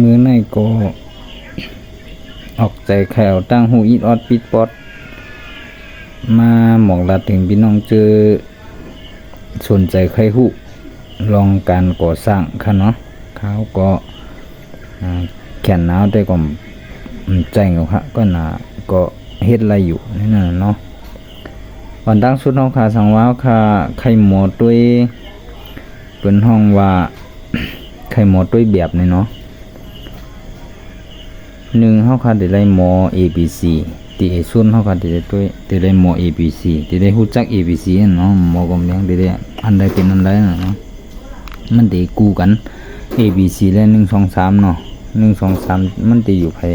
มือในก็ออกใจแขวตั้งหูอีดออดปิดปอด มาหมอกลาถึงพี่น้องเจอสนใจใครหูลองการก่อสร้างค่ะเนาะเขาก็แขนหนาวแต่ก็อืมใจเอาค่ะก็น่าก็เฮ็ดอะไรอยู่นี่น่ะเนาะวันตั้งสุดเฮาค่ะสังว้าวค่ะไข่หมอด้วยเปิ้นห้องว่าไข่หมอด้วยแบบนี่เนาะ หนึ่งเฮาค่ะได้ไหมอ ABC ตีไอส่วนเฮาค่ะได้ได้ด้วยได้ได้หมอ ABC ได้ได้ฮู้จัก ABC เนาะหมอก็แม่งได้ได้อันใดเป็นอันใดเนาะมันได้กู้กัน ABC และ1 2 3เนาะ1 2 3มันได้อยู่ภาย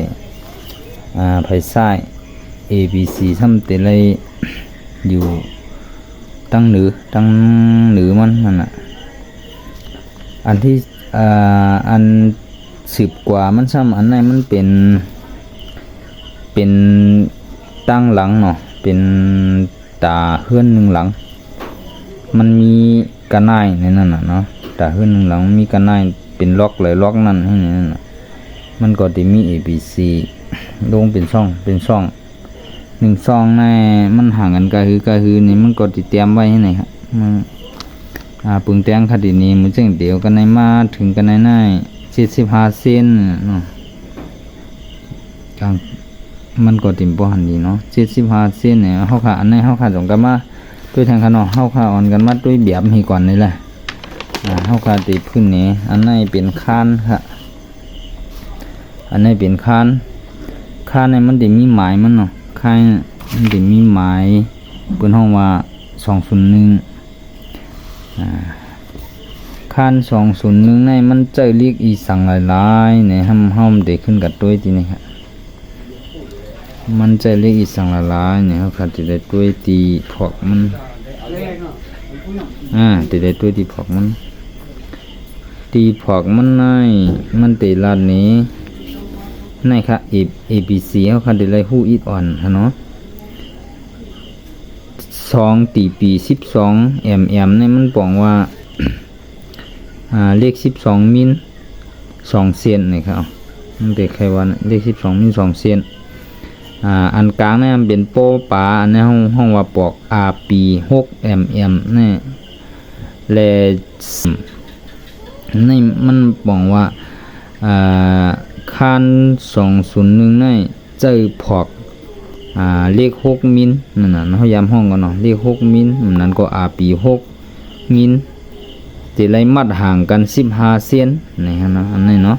อ่าภายซ้าย ABC ซ้ำแต่ได้อยู่ตั้งหนือตั้งหนือมันนั่นน่ะอันที่อ่าอัน สิบกว่ามันซ้ำอันไหนมันเป็น เป็นตั้งหลังเนาะเป็นตาเฮือนหนึ่งหลัง มันมีกระน่ายในนั้นน่ะเนาะตาเฮือนหนึ่งหลังมีกระน่ายเป็นล็อกเลยล็อกนั่นให้นั่นน่ะมันก็จะมี A B C ลงเป็นช่องเป็นช่องหนึ่งช่องในมันห่างกันก็คือกะคือนี่มันก็ติเตรียมไว้ให้ไหนครับมันอ่าปึงแตงคดีนี้มันจึงเดียวกันในมาถึงกันในใน เจ็ดสิบห้าเซนเนาะกลางมันก็ติ่มปหันดีเนาะเจ็ดสิบห้าเซนเนี่ยเฮาขาอันในเฮาขาสองกันมาด้วยทางขนอเฮาขาอ่อนกันมาด้วยเบียบให้ก่อนนี่แหละอ่าเฮาขาติพื้นนี้อันในเป็นคานค่ะอันในเป็นคานคานในมันติมีหมายมันเนาะคานมันติมีหมายเปิ้นห้องว่าสองศูนย์หนึ่ง คันสองศูนย์หนึ่งในมันเจอเรียกอีสังหลายๆในห้ำห้อมเด็กขึ้นกับตัวทีนี้ครับมันเจอเรียกอีสังหลายๆเนี่ยเขาขาดจะได้ตัวตีพอกมันอ่าจะได้ตัวตีพอกมันตีพอกมันในมันตีลาดนี้ในค่ะ A A B C เขาขาดจะได้หูอีดอ่อนฮะเนาะสองตีปีสิบสองแอมแอมเนี่ยมันบอกว่า อ่าเลขสิบสองมิลสองเซนนะครับมันเด็กใครว่าเลขสิบสองมิลสองเซนอ่าอันกลางนี่มันเป็นโป้ปลาอันนี้ห้องห้องว่าปอกอาปีหกแอมแอมนี่ยเลนี่มันบอกว่าอ่าคันสองศูนย์หนึ่งนี่เจอพอกอ่าเลขหกมิลนั่นน่ะเขาย้ำห้องกันเนาะเลขหกมิลนั้นก็อาปีหกมิล ตีไรมัดห่างกันสิบห้าเซนนี่ฮะเนาะอันนี้เนาะ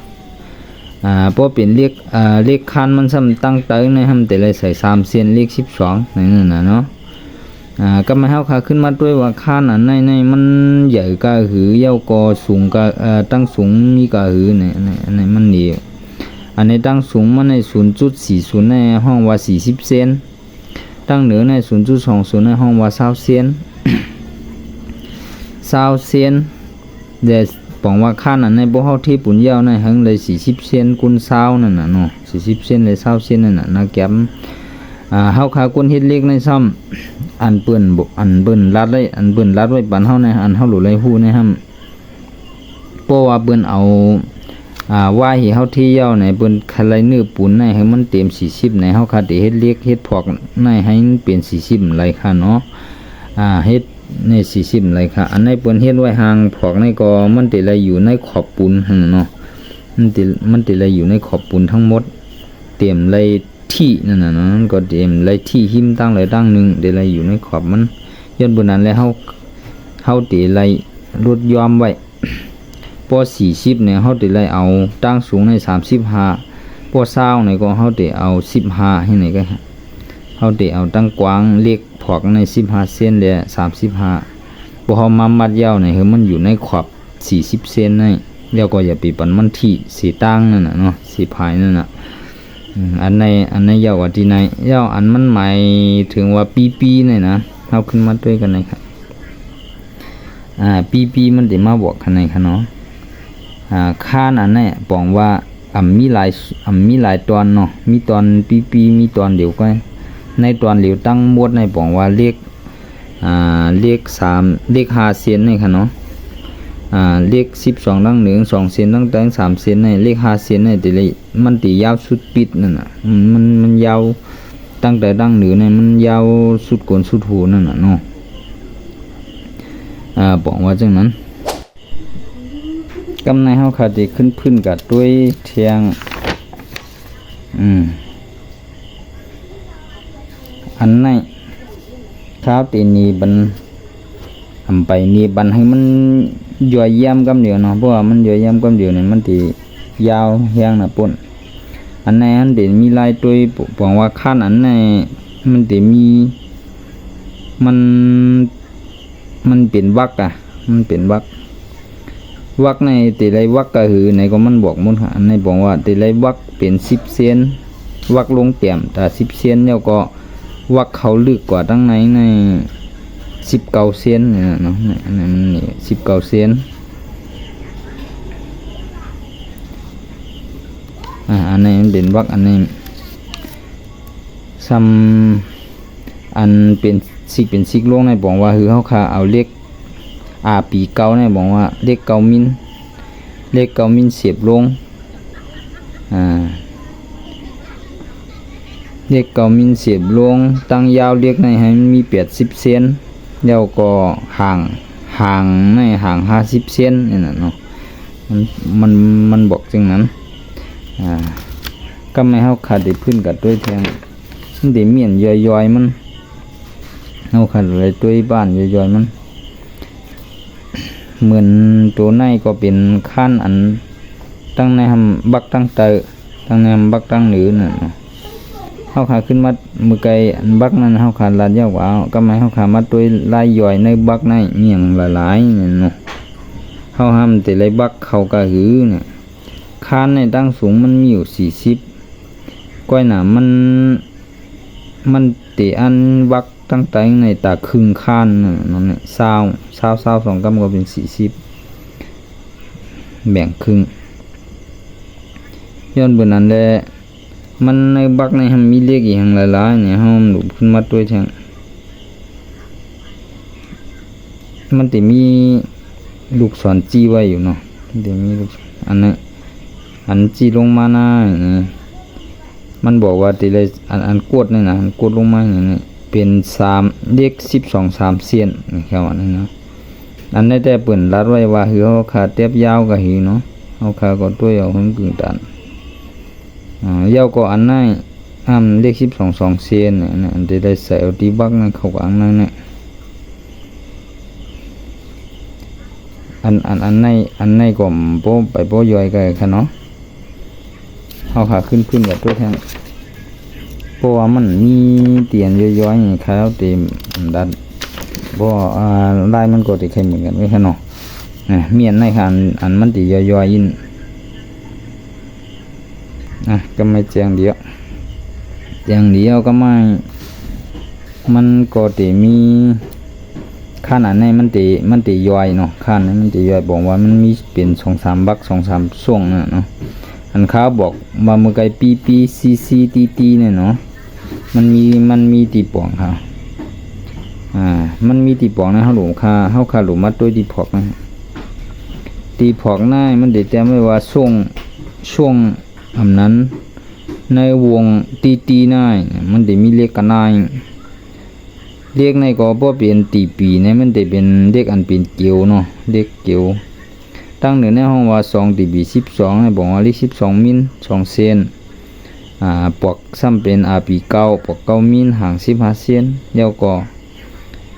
อ่าเพราะเป็นเลขอ่าเลขคันมันซ้ำตั้งเติ้งในทำแต่ไรใส่สามเซนเลขสิบสองนี่นั่นน่ะเนาะอ่าก็มาเฮาขาขึ้นมาด้วยว่าคันอันในในมันใหญ่ก็หือยาวก็สูงก็อ่อตั้งสูงมีก็หือเนี่ยอันนี้อันนี้มันดีอันในตั้งสูงมันใน0.40ในห้องว่า40เซนตั้งเหนือใน0.20ในห้องว่า20เซน20เซน เดี๋ยวบอกว่าค่านั้นในบ่เฮาที่ปุ่นยาวในหังเลย40เซนคูณ20นั่นน่ะเนาะ40เซนเลย20เซนนั่นน่ะนะแก้มอ่าเฮาขากุนเฮ็ดเล็กในซ้ำอันเปิ้นบ่อันเปิ้นรัดไว้อันเปิ้นรัดไว้ปันเฮาในอันเฮาหลุเลยฮู้ในห้ำเพราะว่าเปิ้นเอาอ่าว่าให้เฮาที่ยวในเปิ้นคลายเนื้อปูนในให้มันเต็ม40ในเฮาคาได้เฮ็ดเลียกเฮ็ดพอกในให้มันเป็น40ไหลค่ะเนาะอ่าเฮ็ด ใน40ไหลค่ะ อันในเปิ้นเฮ็ดไว้ห่างพอกในก็มันติไหลอยู่ในขอบปูนหั่นเนาะมันติมันติไหลอยู่ในขอบปูนทั้งหมด เต็มไหลที่นั่นน่ะเนาะก็เต็มไหลที่หิมตั้งไหลตั้งหนึงได้ไหลอยู่ในขอบมันย้อนบนนั้นแล้วเฮาเฮาติไหลลดยอมไว้ปอสี่สิบเนี่ยเขาติไล่เอาตั้งสูงในสามสิบห้าปอเศร้าเนี่ยก็เขาติเอาสิบห้าให้ไหนก็ เขาติเอาตั้งกว้างเล็กพอกในสิบห้าเซนเลยสามสิบห้าพอเขามามัดยาวเนี่ยคือมันอยู่ในขอบสี่สิบเซนนี่แล้วก็อย่าไปปันมันที่สีตั้งนั่นน่ะเนาะสีพายนั่นน่ะอันในอันในยาวกว่าที่ในยาวอันมันหมายถึงว่าปีปีเนี่ยนะเอาขึ้นมาด้วยกันนะครับอ่าปีปีมันจะมาบอกกันในค่ะเนาะอ่าค่านั้นนี่ยบอกว่าอ่ำมีหลายอ่ำมีหลายตอนเนาะมีตอนปีปีมีตอนเดียวก็ ในตอนเดียวตั้งหมดในบอกว่าเลขอ่าเลขสามเลขห้าเซนนี่ค่ะเนาะอ่าเลข12ดังหนึ่ง2เซนตั้งแต่3เซนในเลข5เซนในแต่ละมันติยาวสุดปิดนั่นน่ะมันมันยาวตั้งแต่ดั้งหนึ่งในมันยาวสุดกลนสุดหูนั่นน่ะเนาะอ่าบอกว่าจังนั้นกำในเฮาขาดสิขึ้นพื้นกับด้วยเทียง อืม อันไหนข้าวตีนีบันทำไปนีบันให้มันย่อยเยี่ยมกำเดียวเนาะเพราะว่ามันย่อยเยี่ยมกำเดียวเนี่ยมันตียาวแห้งนะปุ่นอันไหนอันเด่นมีลายตัวบอกว่าขั้นอันไหนมันตีมีมันมันเป็นวักอะมันเป็นวักวักในตีไรวักก็คือในก็มันบอกมุนค่ะอันไหนบอกว่าตีไรวักเป็นสิบเซนวักลงเตี่ยมแต่สิบเซนแล้วก็ วักเขาลึกกว่าตั้งไหนในสิบเก้าเซนเนี่ยเนาะเนี่ยอันนี้มันนี่สิบเก้าเซนอ่าอันนี้มันเป็นวักอันนี้ซัมอันเป็นสิกเป็นสิกลงในบอกว่าคือเขาคาเอาเลขอาปีเก้าในบอกว่าเลขเก้ามิลเลขเก้ามิลเสียบลงอ่า เรียกามินเสียบลงตั้งยาวเรียกในให้มันมีแปดสิบเซนแล้วก็ห่างห่างในห่างห้าสิบเซนนี่นะเนาะมันมันมันบอกจังนั้นอ่าก็ไม่เฮาขาดได้พื้นกับด้วยแทงมันได้เมียนย่อยๆมันเฮาขาดอะไรด้วยบ้านย่อยๆมันเหมือนตัวในก็เป็นขั้นอันตั้งในทำบักตั้งเตอตั้งในทำบักตั้งหรือน่ะ เนาะเฮาขาขึ้นมามือไกลอันบักนั้นเฮาขาลาดยาวกว่าก็ไม่เฮาขามาตัวลายย่อยในบักในเมียงหลายๆนี่เนาะเฮาห้ามแต่ไรบักเขาก็หือเนี่ยคานในตั้งสูงมันมีอยู่สี่สิบก้อยหนามันมันเตะอันบักตั้งแต่ในตาครึ่งคานน่ะนั่นเนี่ยเศร้าเศร้าเศร้าสองกำก็เป็นสี่สิบแบ่งครึ่งย้อนบนนั้นแหละ มันในบักในทำมีเลขอีกอย่างหลายๆเนี่ยห้องหลุดขึ้นมาด้วยแทงมันจะมีลูกศรจี้ไว้อยู่เนาะมันจะมีลูกอันนั้นอันจี้ลงมาหน้าอย่างนี้มันบอกว่าตีเลยอันอันกดนี่นะอันกดลงมาอย่างนี้เป็นสามเลขสิบสองสามเซียนแค่ว่านั้นนะอันนี้แต่เปิ่นรัดไว้ว่าคือเขาขาเตียบยาวกับหิวเนาะเขาขาก็ตัวเอาหึงกึ่งตัน อ่ายาวก็อันนั้นห้ามเลขสิบสองสองเซนเนี่ยนะอันที่ได้ใส่เอาที่บักนั่นเข้าอันนั้นเนี่ยอันอันอันในอันในก็โปไปโปย่อยกันค่ะเนาะเอาขาขึ้นขึ้นกับตัวแทงเพราะว่ามันมีเตียนย่อยๆอย่างคล้ายเต็มดันเพราะอ่าลายมันก็ติดแค่เหมือนกันไม่ค่ะเนาะอะเมียนในค่ะอันอันมันติย่อยๆยิน อะก็ไม่แจ้งเดียวแจ้งเดียวก็ไม่ มันก็ติมีขั้นอันในมันติมันติย่อยเนาะขั้นนั้นมันติย่อยบอกว่ามันมีเป็นสองสามบักสองสามช่วงน่ะเนาะอันเขาบอกมาเมื่อไกลปีปีซีซีตีตีเนี่ยเนาะมันมีมันมีตีปองค่ะอ่ามันมีตีปองนะเฮาหลวงค่าเฮาค่าหลวงมัดด้วยตีพอกนะตีพอกหน้ามันได้แต้มไว้ว่าช่วงช่วง อำนั้น ในวงตีตีนายมันได้มีเลขกันนายเลขในก็บ่เป็นตีปีในมันได้เป็นเลขอันเป็นเกียวเนาะเลขเกียวตั้งหนึ่งในห้องว่า2ตีบี12ให้บอกว่าเลข12มิล2เซนอ่าปอกซ้ำเป็นอาปีเก้าปอกเก้ามิลห่าง15เซนแล้วก็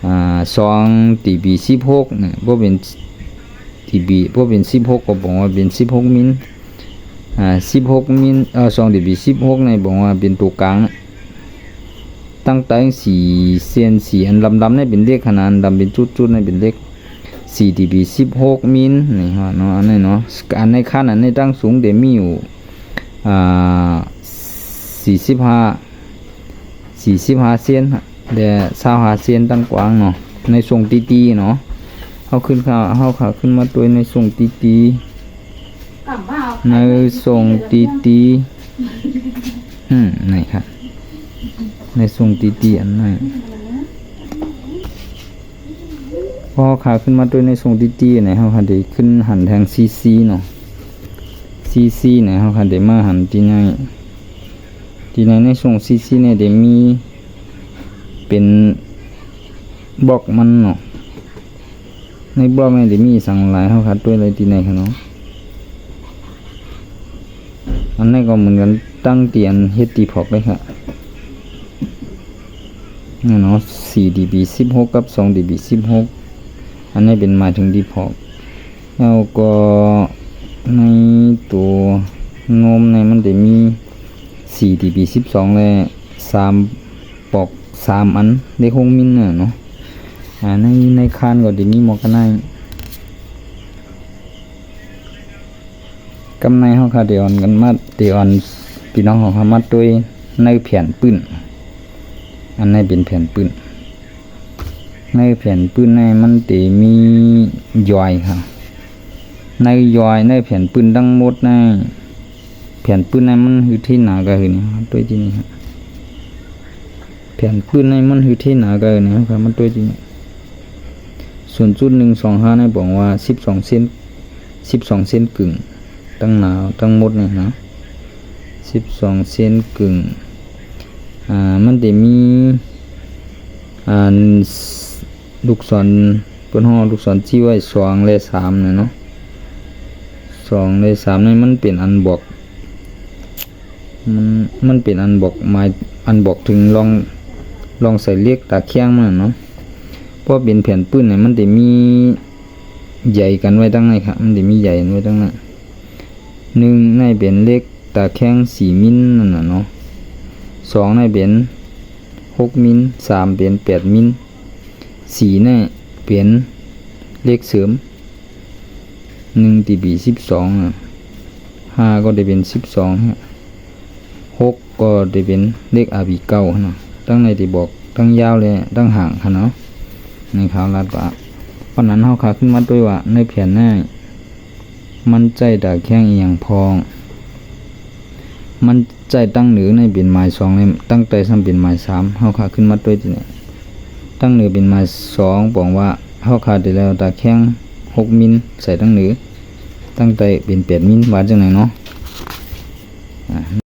อ่า2ตีบี16เนี่ยบ่เป็นตีบีบ่เป็น16ก็บอกว่าเป็น16มิล อ่าสิบหกมิลเอ่อสองดีบีสิบหกในบอกว่าเป็นตัวกลางนะตั้งแต่สี่เส้นสี่อันลำลำในเป็นเลขขนาดดำเป็นจุดจุดในเป็นเลขสี่ดีบีสิบหกมิลนี่ฮะเนาะอันนี้เนาะอันในขั้นอันในตั้งสูงเดมีอยู่อ่าสี่สิบห้าสี่สิบห้าเซนเดี๋ยวสาวห้าเซนตั้งกว้างเนาะในทรงตีตีๆเนาะเขาขึ้นขาเขาขาขึ้นมาตัวในทรงตีตี ๆในส่งตีตีอืมไหนครับในส่งตีตีอันไหนพอขาขึ้นมาด้วยในทรงตีตีๆเนี่ยเฮาค่ะได้ขึ้นหันทางซีซีเนาะซีซีเนี่ยเฮาค่ะได้มาหันที่ในที่ในในทรงซีซีเนี่ยได้มีเป็นบล็อกมันเนาะในบล็อกเนี่ยได้มีสั่งหลายเฮาค่ะด้วยเลยที่ในค่ะเนาะอั นนี้ก็เหมือนกันตั้งเตียนเฮ็ดตีพอกเลยค่ะนี่เนาะ 4dB 16 กับ 2dB 16 อันนี้เป็นหมายถึงดีพอกแล้วก็ในตัวโนมในมันจะมี 4dB 12และ3ปอก 3 อันเลข6มินเนาะอ่าในในคานก็จะมีหมอกกันใน กำในเฮาค่ะเดี๋ยวอ่อนกันมาเดี๋ยวอ่อนพี่น้องของเฮามาด้วยในแผ่นปื้นอันนี้เป็นแผ่นปืนในแผ่นปืนในมันตีมีย่อยค่ะในย่อยในแผ่นปืนทั้งหมดในแผ่นปืนในมันคือที่หนาก็คือนี่ครับตัวจริงครับแผ่นปืนในมันคือที่หนาก็คือนี่ครับมันตัวยจริงส่วนจุดหนึ่งสองห้าในบอกว่าสิบสองเซนสิบสองเซนกึ่ง ตั้งหนาวทั้งมดเนี่ยนะสิบสองเซนกึ่งอ่ามันจะมีอ่าลูกศรบนห้อลูกศรชี้ไว้สองและสามนะเนาะสองและสามนี่มันเป็นอันบอกมันมันเป็นอันบอกหมายอันบอกถึงลองลองใส่เรียกตาเคียงมันเนาะเพราะเป็นแผ่นปืนเนี่ยมันจะมีใหญ่กันไว้ตั้งไหนครับมันจะมีใหญ่ไว้ตั้งไหน หนึ่งในเป็นเลขตาแข้งสี่มิลนั่นน่ะเนาะสองในเป็นหกมิลสามเป็นแปดมิลสี่ในเป็นเลขเสริมหนึ่งตีบีสิบสองห้าก็ได้เป็นสิบสองฮะหกก็ได้เป็นเลขอาบีเก้าเนาะตั้งในที่บอกตั้งยาวเลยตั้งห่างค่ะเนาะในข่าวรัดว่าเพราะนั้นเขาขาขึ้นมาด้วยว่าในแผ่นหน้า มันใจด่าแข้งเอียงพอง มันใจตั้งหนือในเป็นหมายสองในตั้งใจซ้ำเป็นหมายสามเฮาขาขึ้นมาด้วยทีเนี่ยตั้งหนือเป็นหมายสองบอกว่าเฮาขาได้แล้วตาแข้งหกมิลใส่ตั้งหนือตั้งใจเป็นแปดมิลว่าจังไหนเนาะ